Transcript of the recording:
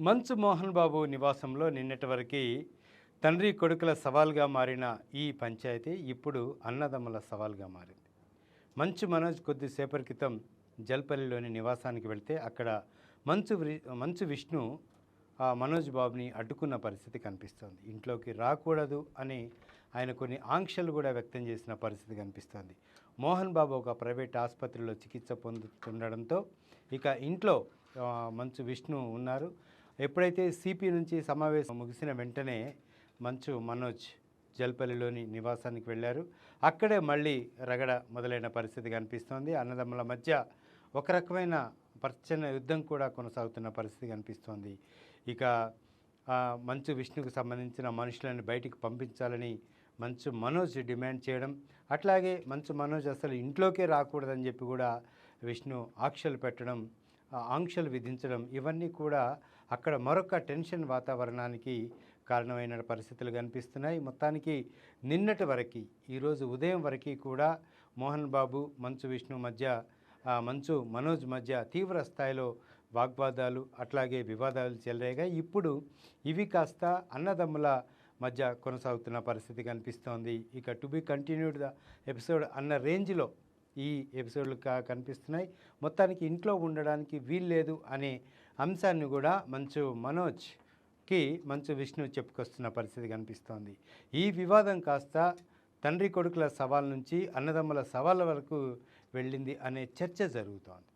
మంచు మోహన్ బాబు నివాసంలో నిన్నటి వరకు తండ్రి కొడుకుల సవాల్గా మారిన ఈ పంచాయతీ ఇప్పుడు అన్నదమ్ముల సవాల్గా మారింది. మంచు మనోజ్ కొద్దిసేపటి క్రితం జల్పల్లిలోని నివాసానికి వెళ్తే అక్కడ మంచు వి- మంచు విష్ణు ఆ మనోజ్ బాబుని అడ్డుకున్న పరిస్థితి కనిపిస్తోంది. ఇంట్లోకి రాకూడదు అని ఆయన కొన్ని ఆంక్షలు కూడా వ్యక్తం చేసిన పరిస్థితి కనిపిస్తోంది. మోహన్ బాబు ఒక ప్రైవేట్ ఆసుపత్రిలో చికిత్స పొందుతుండడంతో ఇక ఇంట్లో మంచు విష్ణు ఉన్నారు. ఎప్పుడైతే సిపి నుంచి సమావేశం ముగిసిన వెంటనే మంచు మనోజ్ జల్పల్లిలోని నివాసానికి వెళ్ళారు. అక్కడే మళ్ళీ రగడ మొదలైన పరిస్థితి కనిపిస్తోంది. అన్నదమ్ముల మధ్య ఒక రకమైన ప్రచన్న యుద్ధం కూడా కొనసాగుతున్న పరిస్థితి కనిపిస్తోంది. ఇక మంచు విష్ణుకు సంబంధించిన మనుషులను బయటికి పంపించాలని మంచు మనోజ్ డిమాండ్ చేయడం అట్లాగే మంచు మనోజ్ అసలు ఇంట్లోకే రాకూడదని చెప్పి కూడా విష్ణు ఆంక్షలు పెట్టడం ఆంక్షలు విధించడం ఇవన్నీ కూడా అక్కడ మరొక టెన్షన్ వాతావరణానికి కారణమైన పరిస్థితులు కనిపిస్తున్నాయి. మొత్తానికి నిన్నటి వరకు ఈరోజు ఉదయం వరకు కూడా మోహన్ బాబు మంచు విష్ణు మధ్య మంచు మనోజ్ మధ్య తీవ్ర స్థాయిలో వాగ్వాదాలు అట్లాగే వివాదాలు చెలరేగా ఇప్పుడు ఇవి కాస్త అన్నదమ్ముల మధ్య కొనసాగుతున్న పరిస్థితి కనిపిస్తోంది. ఇక to be continued the episode అన్న రేంజ్లో ఈ ఎపిసోడ్లు కా కనిపిస్తున్నాయి. మొత్తానికి ఇంట్లో ఉండడానికి వీల్లేదు అనే అంశాన్ని కూడా మంచు మనోజ్కి మంచు విష్ణు చెప్పుకొస్తున్న పరిస్థితి కనిపిస్తోంది. ఈ వివాదం కాస్త తండ్రి కొడుకుల సవాల్ నుంచి అన్నదమ్ముల సవాళ్ళ వరకు వెళ్ళింది అనే చర్చ జరుగుతోంది.